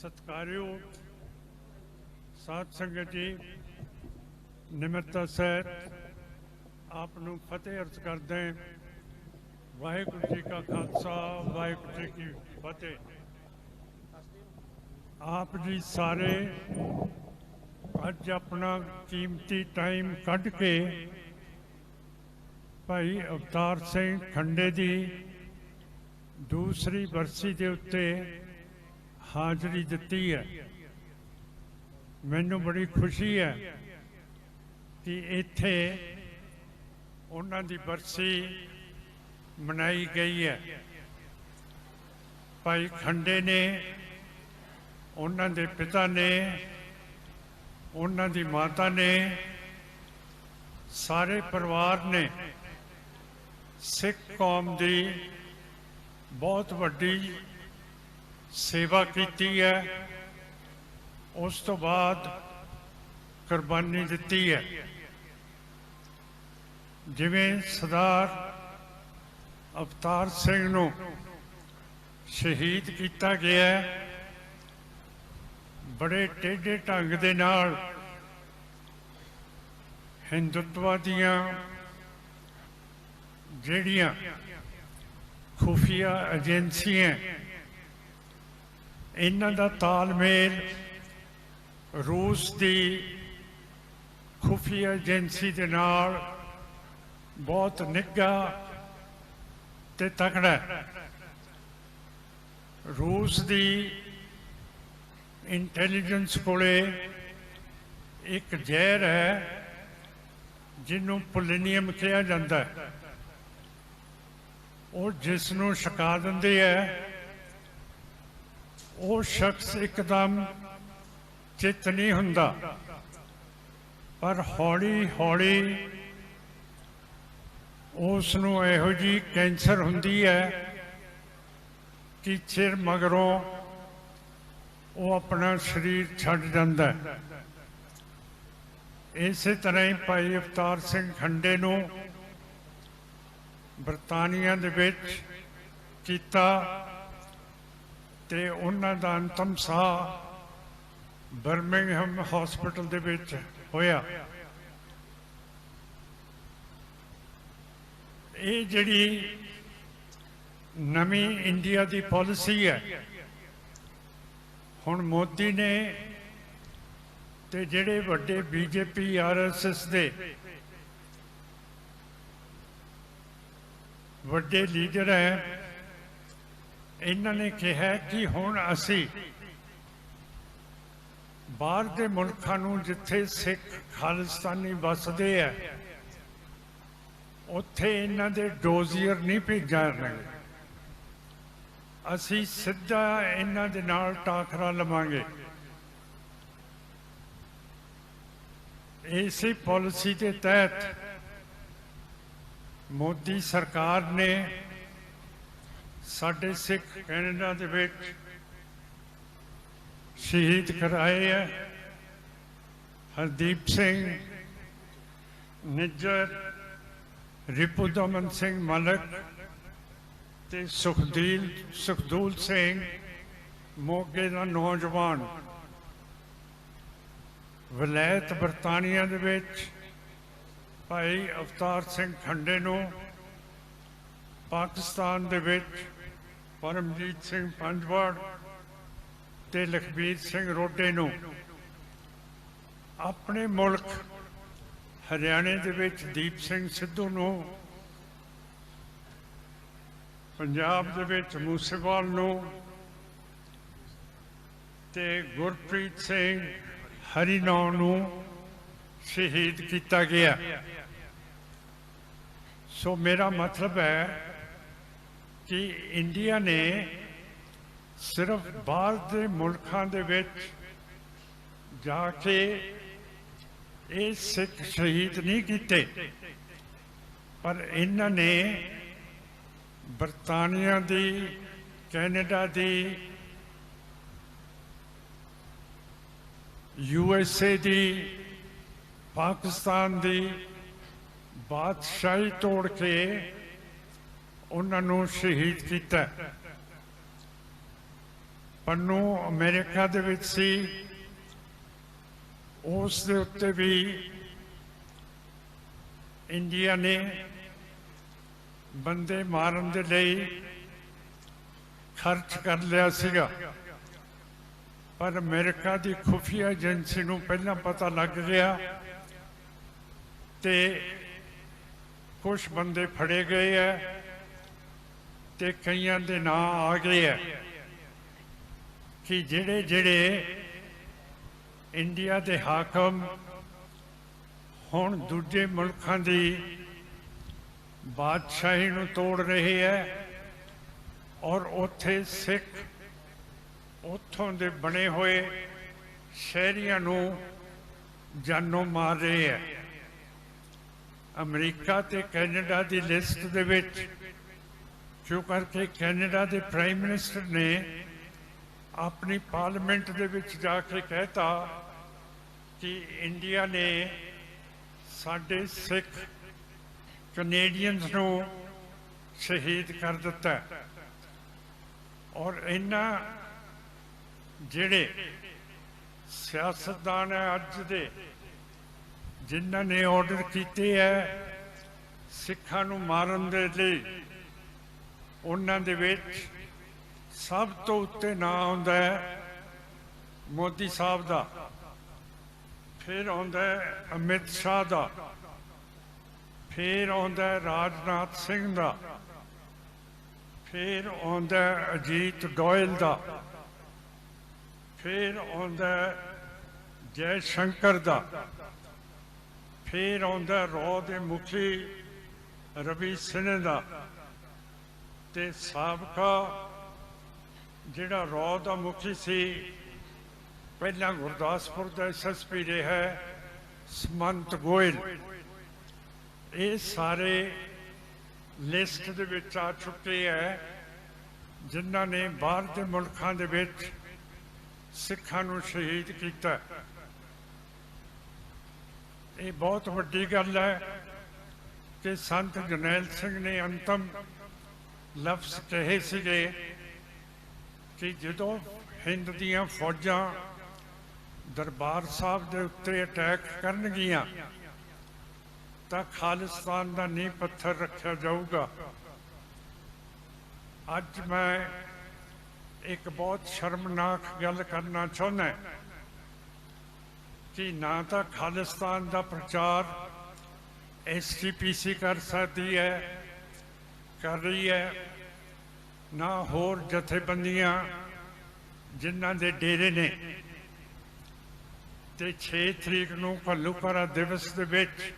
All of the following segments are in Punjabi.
ਸਤਿਕਾਰਯੋਗ ਸਾਧ ਸੰਗਤ ਜੀ, ਨਿਮਰਤਾ ਸਹਿਤ ਆਪ ਨੂੰ ਫਤਿਹ ਅਰਜ਼ ਕਰਦੇ ਵਾਹਿਗੁਰੂ ਜੀ ਕਾ ਖਾਲਸਾ, ਵਾਹਿਗੁਰੂ ਜੀ ਕੀ ਫਤਿਹ। ਆਪ ਜੀ ਸਾਰੇ ਅੱਜ ਆਪਣਾ ਕੀਮਤੀ ਟਾਈਮ ਕੱਢ ਕੇ ਭਾਈ ਅਵਤਾਰ ਸਿੰਘ ਖੰਡੇ ਦੀ ਦੂਸਰੀ ਬਰਸੀ ਦੇ ਉੱਤੇ ਹਾਜ਼ਰੀ ਦਿੱਤੀ ਹੈ। ਮੈਨੂੰ ਬੜੀ ਖੁਸ਼ੀ ਹੈ ਕਿ ਇੱਥੇ ਉਹਨਾਂ ਦੀ ਬਰਸੀ ਮਨਾਈ ਗਈ ਹੈ। ਭਾਈ ਖੰਡੇ ਨੇ, ਉਹਨਾਂ ਦੇ ਪਿਤਾ ਨੇ, ਉਹਨਾਂ ਦੀ ਮਾਤਾ ਨੇ, ਸਾਰੇ ਪਰਿਵਾਰ ਨੇ ਸਿੱਖ ਕੌਮ ਦੀ ਬਹੁਤ ਵੱਡੀ ਸੇਵਾ ਕੀਤੀ ਹੈ। ਉਸ ਤੋਂ ਬਾਅਦ ਕੁਰਬਾਨੀ ਦਿੱਤੀ ਹੈ। ਜਿਵੇਂ ਸਰਦਾਰ ਅਵਤਾਰ ਸਿੰਘ ਨੂੰ ਸ਼ਹੀਦ ਕੀਤਾ ਗਿਆ ਹੈ, ਬੜੇ ਟੇਢੇ ਢੰਗ ਦੇ ਨਾਲ ਹਿੰਦੁੱਤਵਾ ਦੀਆਂ ਜਿਹੜੀਆਂ ਖੁਫੀਆ ਏਜੰਸੀਆਂ ਇਹਨਾਂ ਦਾ ਤਾਲਮੇਲ ਰੂਸ ਦੀ ਖੁਫੀਆ ਏਜੰਸੀ ਦੇ ਨਾਲ ਬਹੁਤ ਨਿੱਘਾ ਤੇ ਤਕੜਾ ਹੈ। ਰੂਸ ਦੀ ਇੰਟੈਲੀਜੈਂਸ ਕੋਲੇ ਇੱਕ ਜ਼ਹਿਰ ਹੈ, ਜਿਹਨੂੰ ਪੁਲਿਨੀਅਮ ਕਿਹਾ ਜਾਂਦਾ ਹੈ। ਉਹ ਜਿਸ ਨੂੰ ਛਕਾ ਦਿੰਦੇ ਹੈ ਉਹ ਸ਼ਖਸ ਇੱਕਦਮ ਚਿੱਤ ਨਹੀਂ ਹੁੰਦਾ। ਪਰ ਹੌਲੀ ਹੌਲੀ ਉਸ ਨੂੰ ਇਹੋ ਜੀ ਕੈਂਸਰ ਹੁੰਦੀ ਹੈ ਕਿ ਚਿਰ ਮਗਰੋਂ ਉਹ ਆਪਣਾ ਸਰੀਰ ਛੱਡ ਜਾਂਦਾ ਹੈ। ਇਸੇ ਤਰ੍ਹਾਂ ਹੀ ਭਾਈ ਅਵਤਾਰ ਸਿੰਘ ਖੰਡੇ ਨੂੰ ਬਰਤਾਨੀਆ ਦੇ ਵਿੱਚ ਕੀਤਾ ਤੇ ਉਹਨਾਂ ਦਾ ਅੰਤਮ ਸਾਹ ਬਰਮਿੰਗਹਮ ਹਸਪੀਟਲ ਦੇ ਵਿੱਚ ਹੋਇਆ। ਇਹ ਜਿਹੜੀ ਨਵੀਂ ਇੰਡੀਆ ਦੀ ਪਾਲਿਸੀ ਹੈ, ਹੁਣ ਮੋਦੀ ਨੇ ਤੇ ਜਿਹੜੇ ਵੱਡੇ ਬੀਜੇਪੀ ਆਰਐਸਐਸ ਦੇ ਵੱਡੇ ਲੀਡਰ ਹੈ ਇਹਨਾਂ ਨੇ ਕਿਹਾ ਕਿ ਹੁਣ ਅਸੀਂ ਬਾਹਰ ਦੇ ਮੁਲਕਾਂ ਨੂੰ ਜਿੱਥੇ ਸਿੱਖ ਖਾਲਿਸਤਾਨੀ ਵਸਦੇ ਆ, ਉੱਥੇ ਇਹਨਾਂ ਦੇ ਡੋਜ਼ੀਅਰ ਨਹੀਂ ਭੇਜਾਂਗੇ ਅਸੀਂ ਸਿੱਧਾ ਇਹਨਾਂ ਦੇ ਨਾਲ ਟਾਕਰਾ ਲਵਾਂਗੇ। ਇਸੇ ਪਾਲਿਸੀ ਦੇ ਤਹਿਤ ਮੋਦੀ ਸਰਕਾਰ ਨੇ ਸਾਡੇ ਸਿੱਖ ਕੈਨੇਡਾ ਦੇ ਵਿੱਚ ਸ਼ਹੀਦ ਕਰਾਏ ਹੈ ਹਰਦੀਪ ਸਿੰਘ, ਨਿੱਜਰ, ਰਿਪੁਦਮਨ ਸਿੰਘ ਮਲਕ ਤੇ ਸੁਖਦੀਲ, ਸੁਖਦੂਲ ਸਿੰਘ ਮੋਗੇ ਦਾ ਨੌਜਵਾਨ। ਵਲੈਤ ਬਰਤਾਨੀਆ ਦੇ ਵਿੱਚ ਭਾਈ ਅਵਤਾਰ ਸਿੰਘ ਖੰਡੇ ਨੂੰ ਪਾਕਿਸਤਾਨ ਦੇ ਵਿੱਚ ਪਰਮਜੀਤ ਸਿੰਘ ਪੰਜਵਾੜ ਤੇ ਲਖਬੀਰ ਸਿੰਘ ਰੋਡੇ ਨੂੰ ਆਪਣੇ ਮੁਲਕ ਹਰਿਆਣੇ ਦੇ ਵਿੱਚ ਦੀਪ ਸਿੰਘ ਸਿੱਧੂ ਨੂੰ, ਪੰਜਾਬ ਦੇ ਵਿੱਚ ਮੂਸੇਵਾਲ ਨੂੰ ਤੇ ਗੁਰਪ੍ਰੀਤ ਸਿੰਘ ਹਰੀਨੌ ਨੂੰ ਸ਼ਹੀਦ ਕੀਤਾ ਗਿਆ। ਸੋ ਮੇਰਾ ਮਤਲਬ ਹੈ ਕਿ ਇੰਡੀਆ ਨੇ ਸਿਰਫ ਬਾਹਰ ਦੇ ਮੁਲਕਾਂ ਦੇ ਵਿੱਚ ਜਾ ਕੇ ਇਹ ਸਿੱਖ ਸ਼ਹੀਦ ਨਹੀਂ ਕੀਤੇ, ਪਰ ਇਹਨਾਂ ਨੇ ਬਰਤਾਨੀਆ ਦੀ, ਕੈਨੇਡਾ ਦੀ, ਯੂ ਐਸ ਏ ਦੀ, ਪਾਕਿਸਤਾਨ ਦੀ ਬਾਦਸ਼ਾਹੀ ਤੋੜ ਕੇ ਉਹਨਾਂ ਨੂੰ ਸ਼ਹੀਦ ਕੀਤਾ। ਪੰਨੂ ਅਮਰੀਕਾ ਦੇ ਵਿੱਚ ਸੀ। ਉਸ ਦੇ ਉੱਤੇ ਵੀ ਇੰਡੀਆ ਨੇ ਬੰਦੇ ਮਾਰਨ ਦੇ ਲਈ ਖਰਚ ਕਰ ਲਿਆ ਸੀਗਾ। ਪਰ ਅਮਰੀਕਾ ਦੀ ਖੁਫੀਆ ਏਜੰਸੀ ਨੂੰ ਪਹਿਲਾਂ ਪਤਾ ਲੱਗ ਗਿਆ ਤੇ ਕੁਝ ਬੰਦੇ ਫੜੇ ਗਏ ਐ ਤੇ ਕਈਆਂ ਦੇ ਨਾਂ ਆ ਗਏ ਐ ਕਿ ਜਿਹੜੇ ਜਿਹੜੇ ਇੰਡੀਆ ਦੇ ਹਾਕਮ ਹੁਣ ਦੂਜੇ ਮੁਲਕਾਂ ਦੀ ਬਾਦਸ਼ਾਹੀ ਨੂੰ ਤੋੜ ਰਹੇ ਐ ਔਰ ਉੱਥੇ ਸਿੱਖ ਉੱਥੋਂ ਦੇ ਬਣੇ ਹੋਏ ਸ਼ਹਿਰੀਆਂ ਨੂੰ ਜਾਨੋਂ ਮਾਰ ਰਹੇ ਐ ਅਮਰੀਕਾ ਤੇ ਕੈਨੇਡਾ ਦੀ ਲਿਸਟ ਦੇ ਵਿੱਚ ਕਿਉਂ ਕਰਕੇ ਕੈਨੇਡਾ ਦੇ ਪ੍ਰਾਈਮ ਮਿਨਿਸਟਰ ਨੇ ਆਪਣੀ ਪਾਰਲੀਮੈਂਟ ਦੇ ਵਿੱਚ ਜਾ ਕੇ ਕਹਿਤਾ ਕਿ ਇੰਡੀਆ ਨੇ ਸਾਡੇ ਸਿੱਖ ਕੈਨੇਡੀਅਨਸ ਨੂੰ ਸ਼ਹੀਦ ਕਰ ਦਿੱਤਾ ਔਰ ਇਹਨਾਂ ਜਿਹੜੇ ਸਿਆਸਤਦਾਨ ਹੈ ਅੱਜ ਦੇ, ਜਿਨ੍ਹਾਂ ਨੇ ਆਰਡਰ ਕੀਤੇ ਹੈ ਸਿੱਖਾਂ ਨੂੰ ਮਾਰਨ ਦੇ ਲਈ ਉਹਨਾਂ ਦੇ ਵਿੱਚ ਸਭ ਤੋਂ ਉੱਤੇ ਨਾਂ ਆਉਂਦਾ ਹੈ ਮੋਦੀ ਸਾਹਿਬ ਦਾ, ਫਿਰ ਆਉਂਦਾ ਹੈ ਅਮਿਤ ਸ਼ਾਹ ਦਾ, ਫਿਰ ਆਉਂਦਾ ਹੈ ਰਾਜਨਾਥ ਸਿੰਘ ਦਾ, ਫਿਰ ਆਉਂਦਾ ਹੈ ਅਜੀਤ ਗੋਇਲ ਦਾ, ਫਿਰ ਆਉਂਦਾ ਹੈ ਜੈ ਸ਼ੰਕਰ ਦਾ, ਫਿਰ ਆਉਂਦਾ ਰੋ ਦੇ ਮੁਖੀ ਰਵੀ ਸਿੰਘ ਦਾ ਤੇ ਸਾਬਕਾ ਜਿਹੜਾ ਰੌ ਦਾ ਮੁਖੀ ਸੀ, ਪਹਿਲਾਂ ਗੁਰਦਾਸਪੁਰ ਦਾ ਐਸਐਸਪੀ ਰਿਹਾ ਹੈ, ਸਮੰਤ ਗੋਇਲ। ਇਹ ਸਾਰੇ ਲਿਸਟ ਦੇ ਵਿੱਚ ਆ ਚੁੱਕੇ ਹੈ, ਜਿਨ੍ਹਾਂ ਨੇ ਬਾਹਰ ਦੇ ਮੁਲਕਾਂ ਦੇ ਵਿੱਚ ਸਿੱਖਾਂ ਨੂੰ ਸ਼ਹੀਦ ਕੀਤਾ। ਇਹ ਬਹੁਤ ਵੱਡੀ ਗੱਲ ਹੈ ਕਿ ਸੰਤ ਜਨੈਲ ਸਿੰਘ ਨੇ ਅੰਤਮ ਲਫ਼ਜ਼ ਕਹੇ ਸੀਗੇ ਕਿ ਜਦੋਂ ਹਿੰਦ ਦੀਆਂ ਫੌਜਾਂ ਦਰਬਾਰ ਸਾਹਿਬ ਦੇ ਉੱਤੇ ਅਟੈਕ ਕਰਨਗੀਆਂ, ਤਾਂ ਖਾਲਿਸਤਾਨ ਦਾ ਨੀਂਹ ਪੱਥਰ ਰੱਖਿਆ ਜਾਊਗਾ। ਅੱਜ ਮੈਂ ਇੱਕ ਬਹੁਤ ਸ਼ਰਮਨਾਕ ਗੱਲ ਕਰਨਾ ਚਾਹੁੰਦਾ ਕਿ ਨਾ ਤਾਂ ਖਾਲਿਸਤਾਨ ਦਾ ਪ੍ਰਚਾਰ ਐਸਟੀਪੀਸੀ ਕਰ ਸਕਦੀ ਹੈ ਕਰ ਰਹੀ ਹੈ। ਨਾ ਹੋਰ ਜਥੇਬੰਦੀਆਂ ਜਿਨ੍ਹਾਂ ਦੇ ਡੇਰੇ ਨੇ। ਤੇ 6 ਤਰੀਕ ਨੂੰ ਘੱਲੂਘਾਰਾ ਦਿਵਸ ਦੇ ਵਿੱਚ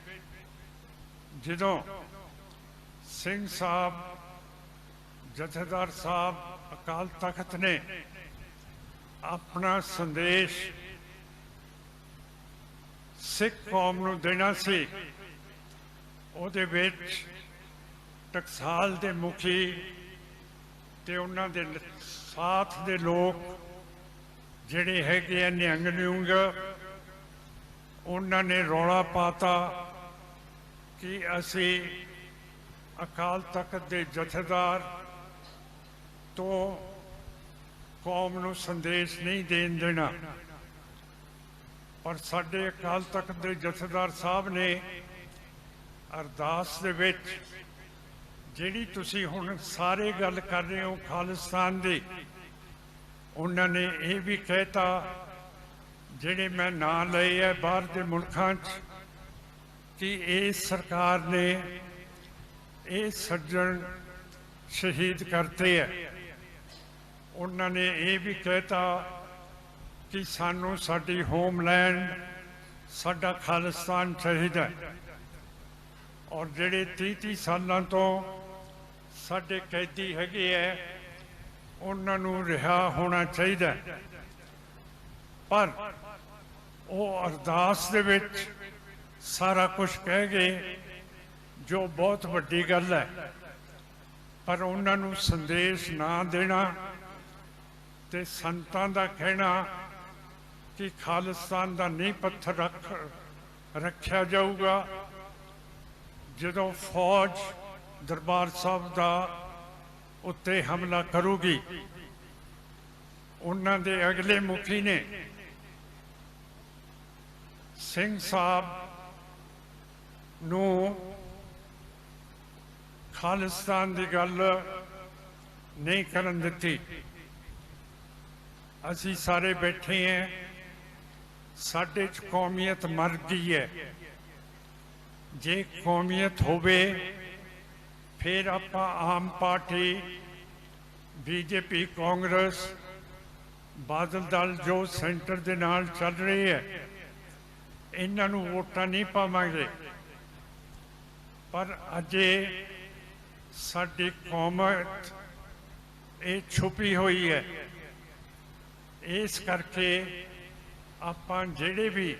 ਜਦੋਂ ਸਿੰਘ ਸਾਹਿਬ, ਜਥੇਦਾਰ ਸਾਹਿਬ, ਅਕਾਲ ਤਖਤ ਨੇ ਆਪਣਾ ਸੰਦੇਸ਼ ਸਿੱਖ ਕੌਮ ਨੂੰ ਦੇਣਾ ਸੀ, ਉਹਦੇ ਵਿੱਚ ਟਕਸਾਲ ਦੇ ਮੁਖੀ ਤੇ ਉਹਨਾਂ ਦੇ ਸਾਥ ਦੇ ਲੋਕ ਜਿਹੜੇ ਹੈਗੇ ਆ ਨਿਹੰਗ ਨਿਉਂਗ ਉਹਨਾਂ ਨੇ ਰੌਲਾ ਪਾਤਾ ਕਿ ਅਸੀਂ ਅਕਾਲ ਤਖਤ ਦੇ ਜਥੇਦਾਰ ਤੋਂ ਕੌਮ ਨੂੰ ਸੰਦੇਸ਼ ਨਹੀਂ ਦੇਣ ਦੇਣਾ। ਪਰ ਸਾਡੇ ਅਕਾਲ ਤਖਤ ਦੇ ਜਥੇਦਾਰ ਸਾਹਿਬ ਨੇ ਅਰਦਾਸ ਦੇ ਵਿੱਚ ਜਿਹੜੀ ਤੁਸੀਂ ਹੁਣ ਸਾਰੇ ਗੱਲ ਕਰ ਰਹੇ ਹੋ ਖਾਲਿਸਤਾਨ ਦੀ, ਉਹਨਾਂ ਨੇ ਇਹ ਵੀ ਕਹਿਤਾ, ਜਿਹੜੇ ਮੈਂ ਨਾਂ ਲਏ ਹੈ ਬਾਹਰ ਦੇ ਮੁਲਕਾਂ 'ਚ, ਕਿ ਇਹ ਸਰਕਾਰ ਨੇ ਇਹ ਸੱਜਣ ਸ਼ਹੀਦ ਕਰਤੇ ਹੈ ਉਹਨਾਂ ਨੇ ਇਹ ਵੀ ਕਹਿਤਾ ਕਿ ਸਾਨੂੰ ਸਾਡੀ ਹੋਮਲੈਂਡ, ਸਾਡਾ ਖਾਲਿਸਤਾਨ ਚਾਹੀਦਾ ਹੈ। ਔਰ ਜਿਹੜੇ 30 30 ਸਾਲਾਂ ਤੋਂ ਸਾਡੇ ਕੈਦੀ ਹੈਗੇ ਐ, ਉਹਨਾਂ ਨੂੰ ਰਿਹਾ ਹੋਣਾ ਚਾਹੀਦਾ। ਪਰ ਉਹ ਅਰਦਾਸ ਦੇ ਵਿੱਚ ਸਾਰਾ ਕੁਝ ਕਹਿ ਗਏ, ਜੋ ਬਹੁਤ ਵੱਡੀ ਗੱਲ ਹੈ ਪਰ ਉਹਨਾਂ ਨੂੰ ਸੰਦੇਸ਼ ਨਾ ਦੇਣਾ ਤੇ ਸੰਤਾਂ ਦਾ ਕਹਿਣਾ ਕਿ ਖਾਲਿਸਤਾਨ ਦਾ ਨੀਂਹ ਪੱਥਰ ਰੱਖ ਰੱਖਿਆ ਜਾਊਗਾ। ਜਦੋਂ ਫੌਜ ਦਰਬਾਰ ਸਾਹਿਬ ਦਾ ਉੱਤੇ ਹਮਲਾ ਕਰੂਗੀ। ਉਹਨਾਂ ਦੇ ਅਗਲੇ ਮੁਖੀ ਨੇ ਸਿੰਘ ਸਾਹਿਬ ਨੂੰ ਖਾਲਿਸਤਾਨ ਦੀ ਗੱਲ ਨਹੀਂ ਕਰਨ ਦਿੱਤੀ। ਅਸੀਂ ਸਾਰੇ ਬੈਠੇ ਹਾਂ ਸਾਡੇ ਚ ਕੌਮੀਅਤ ਮਰ ਗਈ ਹੈ। ਜੇ ਕੌਮੀਅਤ ਹੋਵੇ ਫਿਰ ਆਪਾਂ Aam party, BJP, Congress, Badal Dal ਜੋ ਸੈਂਟਰ ਦੇ ਨਾਲ ਚੱਲ ਰਹੀ ਹੈ, ਇਹਨਾਂ ਨੂੰ ਵੋਟਾਂ ਨਹੀਂ ਪਾਵਾਂਗੇ। ਪਰ ਅਜੇ ਸਾਡੀ ਕੌਮਤ ਇਹ ਛੁਪੀ ਹੋਈ ਹੈ। ਇਸ ਕਰਕੇ ਆਪਾਂ ਜਿਹੜੇ ਵੀ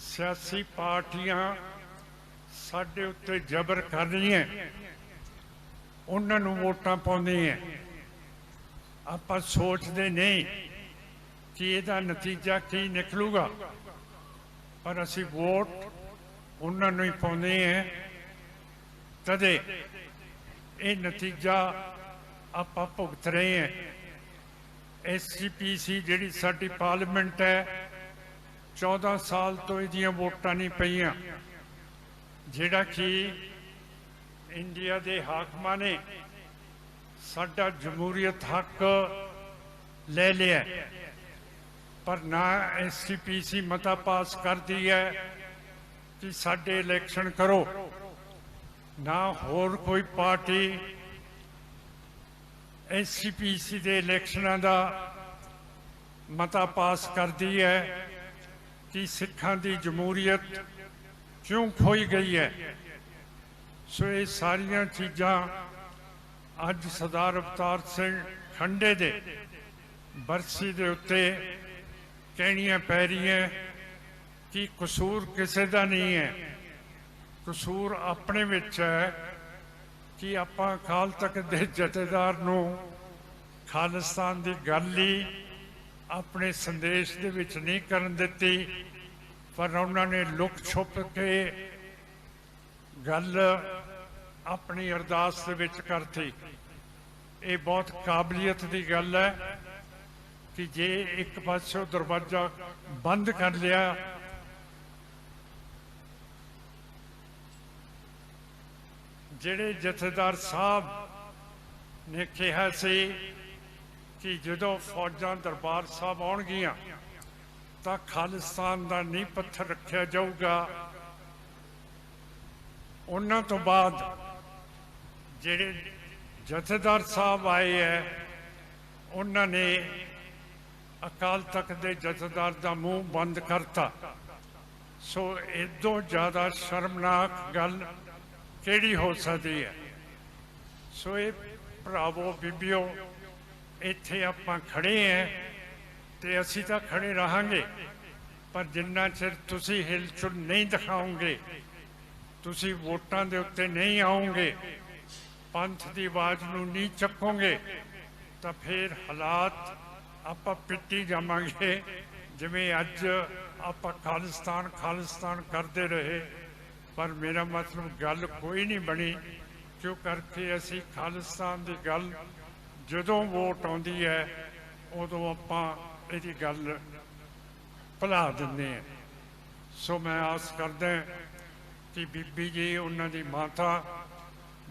ਸਿਆਸੀ ਪਾਰਟੀਆਂ ਸਾਡੇ ਉੱਤੇ ਜ਼ਬਰ ਕਰ ਰਹੀਆਂ ਉਹਨਾਂ ਨੂੰ ਵੋਟਾਂ ਪਾਉਂਦੀਆਂ ਆਪਾਂ ਸੋਚਦੇ ਨਹੀਂ ਕਿ ਇਹਦਾ ਨਤੀਜਾ ਕੀ ਨਿਕਲੂਗਾ। ਪਰ ਅਸੀਂ ਵੋਟ ਉਹਨਾਂ ਨੂੰ ਹੀ ਪਾਉਂਦੇ ਹਾਂ। ਤਦੇ ਇਹ ਨਤੀਜਾ ਆਪਾਂ ਭੁਗਤ ਰਹੇ ਹਾਂ। ਐਸਜੀਪੀਸੀ ਜਿਹੜੀ ਸਾਡੀ ਪਾਰਲੀਮੈਂਟ ਹੈ 14 ਸਾਲ ਤੋਂ ਇਹਦੀਆਂ ਵੋਟਾਂ ਨਹੀਂ ਪਈਆਂ। ਜਿਹੜਾ ਕਿ ਇੰਡੀਆ ਦੇ ਹਾਕਮਾਂ ਨੇ ਸਾਡਾ ਜਮਹੂਰੀਅਤ ਹੱਕ ਲੈ ਲਿਆ ਪਰ ਨਾ ਐਸਜੀਪੀਸੀ ਮਤਾ ਪਾਸ ਕਰਦੀ ਹੈ ਕਿ ਸਾਡੇ ਇਲੈਕਸ਼ਨ ਕਰੋ, ਨਾ ਹੋਰ ਕੋਈ ਪਾਰਟੀ ਐਸਜੀਪੀਸੀ ਦੇ ਇਲੈਕਸ਼ਨਾਂ ਦਾ ਮਤਾ ਪਾਸ ਕਰਦੀ ਹੈ ਕਿ ਸਿੱਖਾਂ ਦੀ ਜਮਹੂਰੀਅਤ ਕਿਉਂ ਖੋਈ ਗਈ ਹੈ। ਸੋ ਇਹ ਸਾਰੀਆਂ ਚੀਜ਼ਾਂ ਅੱਜ ਸਰਦਾਰ ਅਵਤਾਰ ਸਿੰਘ ਖੰਡੇ ਦੇ ਬਰਸੀ ਦੇ ਉੱਤੇ ਕਹਿਣੀਆਂ ਪੈ ਰਹੀਆਂ ਕਿ ਕਸੂਰ ਕਿਸੇ ਦਾ ਨਹੀਂ ਹੈ। ਕਸੂਰ ਆਪਣੇ ਵਿੱਚ ਹੈ ਕਿ ਆਪਾਂ ਅਕਾਲ ਤੱਕ ਦੇ ਜਥੇਦਾਰ ਨੂੰ ਖਾਲਿਸਤਾਨ ਦੀ ਗੱਲ ਹੀ ਆਪਣੇ ਸੰਦੇਸ਼ ਦੇ ਵਿੱਚ ਨਹੀਂ ਕਰਨ ਦਿੱਤੀ। ਪਰ ਉਹਨਾਂ ਨੇ ਲੁਕ ਛੁਪ ਕੇ ਗੱਲ ਆਪਣੀ ਅਰਦਾਸ ਦੇ ਵਿੱਚ ਕਰਤੀ। ਇਹ ਬਹੁਤ ਕਾਬਲੀਅਤ ਦੀ ਗੱਲ ਹੈ ਕਿ ਜੇ ਇੱਕ ਪਾਸੋਂ ਦਰਵਾਜ਼ਾ ਬੰਦ ਕਰ ਲਿਆ, ਜਿਹੜੇ ਜਥੇਦਾਰ ਸਾਹਿਬ ਨੇ ਕਿਹਾ ਸੀ ਕਿ ਜਦੋਂ ਫੌਜਾਂ ਦਰਬਾਰ ਸਾਹਿਬ ਆਉਣਗੀਆਂ ਤਾਂ ਖਾਲਿਸਤਾਨ ਦਾ ਨੀਂਹ ਪੱਥਰ ਰੱਖਿਆ ਜਾਊਗਾ। ਉਹਨਾਂ ਤੋਂ ਬਾਅਦ ਜਿਹੜੇ ਜਥੇਦਾਰ ਸਾਹਿਬ ਆਏ ਹੈ ਉਹਨਾਂ ਨੇ ਅਕਾਲ ਤਖਤ ਦੇ ਜਥੇਦਾਰ ਦਾ ਮੂੰਹ ਬੰਦ ਕਰਤਾ। ਸੋ ਇਦੋਂ ਜ਼ਿਆਦਾ ਸ਼ਰਮਨਾਕ ਗੱਲ ਕਿਹੜੀ ਹੋ ਸਕਦੀ ਹੈ ਸੋ ਇਹ ਭਰਾਵੋ, ਬੀਬੀਓ, ਇੱਥੇ ਆਪਾਂ ਖੜੇ ਆਂ ਤੇ ਅਸੀਂ ਤਾਂ ਖੜੇ ਰਹਾਂਗੇ। ਪਰ ਜਿੰਨਾ ਚਿਰ ਤੁਸੀਂ ਹਿਲਚੁਲ ਨਹੀਂ ਦਿਖਾਓਗੇ, ਤੁਸੀਂ ਵੋਟਾਂ ਦੇ ਉੱਤੇ ਨਹੀਂ ਆਓਗੇ, ਪੰਥ ਦੀ ਆਵਾਜ਼ ਨੂੰ ਨਹੀਂ ਚੱਕੋਗੇ, ਤਾਂ ਫਿਰ ਹਾਲਾਤ ਆਪਾਂ ਪਿੱਟੀ ਜਾਵਾਂਗੇ। ਜਿਵੇਂ ਅੱਜ ਆਪਾਂ ਖਾਲਿਸਤਾਨ ਖਾਲਿਸਤਾਨ ਕਰਦੇ ਰਹੇ, ਪਰ ਮੇਰਾ ਮਤਲਬ ਗੱਲ ਕੋਈ ਨਹੀਂ ਬਣੀ, ਕਿਉਂ ਕਰਕੇ ਅਸੀਂ ਖਾਲਿਸਤਾਨ ਦੀ ਗੱਲ ਜਦੋਂ ਵੋਟ ਆਉਂਦੀ ਹੈ, ਉਦੋਂ ਆਪਾਂ ਇਹਦੀ ਗੱਲ ਭੁਲਾ ਦਿੰਦੇ ਹਾਂ ਸੋ ਮੈਂ ਆਸ ਕਰਦਾ ਕਿ ਬੀਬੀ ਜੀ, ਉਹਨਾਂ ਦੀ ਮਾਤਾ,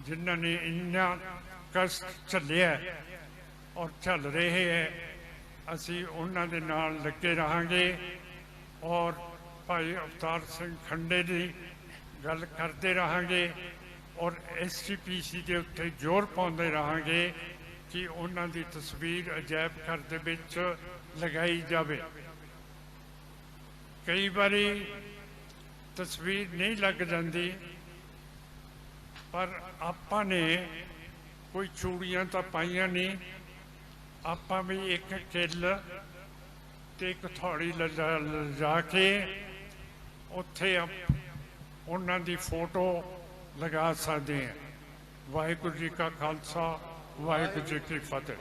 ਜਿਨ੍ਹਾਂ ਨੇ ਇੰਨਾ ਕਸ਼ਟ ਝੱਲਿਆ ਔਰ ਝੱਲ ਰਹੇ ਹੈ, ਅਸੀਂ ਉਹਨਾਂ ਦੇ ਨਾਲ ਲੱਗੇ ਰਹਾਂਗੇ। ਔਰ ਭਾਈ ਅਵਤਾਰ ਸਿੰਘ ਖੰਡੇ ਦੀ ਗੱਲ ਕਰਦੇ ਰਹਾਂਗੇ ਔਰ ਐਸਜੀਪੀਸੀ ਦੇ ਉੱਤੇ ਜ਼ੋਰ ਪਾਉਂਦੇ ਰਹਾਂਗੇ ਕਿ ਉਹਨਾਂ ਦੀ ਤਸਵੀਰ ਅਜਾਇਬ ਘਰ ਦੇ ਵਿੱਚ ਲਗਾਈ ਜਾਵੇ। ਕਈ ਵਾਰੀ ਤਸਵੀਰ ਨਹੀਂ ਲੱਗ ਜਾਂਦੀ, ਪਰ ਆਪਾਂ ਨੇ ਕੋਈ ਚੂੜੀਆਂ ਤਾਂ ਪਾਈਆਂ ਨਹੀਂ। ਆਪਾਂ ਵੀ ਇੱਕ ਕਿੱਲ ਤੇ ਇੱਕ ਥੋੜੀ ਲਿਜਾ ਕੇ ਉੱਥੇ ਉਹਨਾਂ ਦੀ ਫੋਟੋ ਲਗਾ ਸਕਦੇ ਹਾਂ। ਵਾਹਿਗੁਰੂ ਜੀ ਕਾ ਖਾਲਸਾ, ਵਾਹਿਗੁਰੂ ਜੀ ਕੀ ਫਤਿਹ।